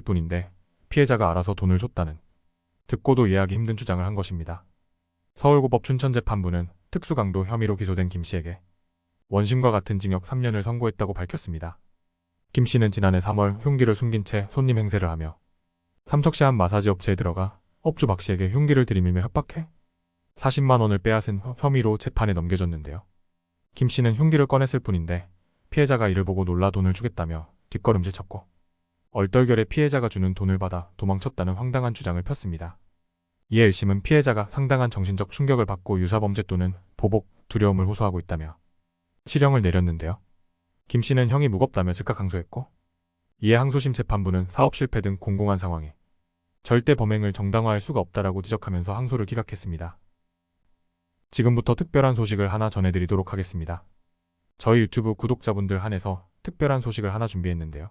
뿐인데 피해자가 알아서 돈을 줬다는 듣고도 이해하기 힘든 주장을 한 것입니다. 서울고법 춘천재판부는 특수강도 혐의로 기소된 김 씨에게 원심과 같은 징역 3년을 선고했다고 밝혔습니다. 김 씨는 지난해 3월 흉기를 숨긴 채 손님 행세를 하며 삼척시 한 마사지 업체에 들어가 업주 박 씨에게 흉기를 들이밀며 협박해 40만 원을 빼앗은 혐- 혐의로 재판에 넘겨졌는데요. 김 씨는 흉기를 꺼냈을 뿐인데 피해자가 이를 보고 놀라 돈을 주겠다며 뒷걸음질 쳤고 얼떨결에 피해자가 주는 돈을 받아 도망쳤다는 황당한 주장을 폈습니다. 이에 1심은 피해자가 상당한 정신적 충격을 받고 유사범죄 또는 보복, 두려움을 호소하고 있다며 실형을 내렸는데요. 김 씨는 형이 무겁다며 즉각 항소했고 이에 항소심 재판부는 사업 실패 등 공공한 상황에 절대 범행을 정당화할 수가 없다라고 지적하면서 항소를 기각했습니다. 지금부터 특별한 소식을 하나 전해드리도록 하겠습니다. 저희 유튜브 구독자분들 한해서 특별한 소식을 하나 준비했는데요.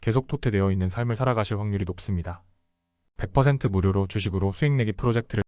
계속 토태되어 있는 삶을 살아가실 확률이 높습니다. 100% 무료로 주식으로 수익 내기 프로젝트를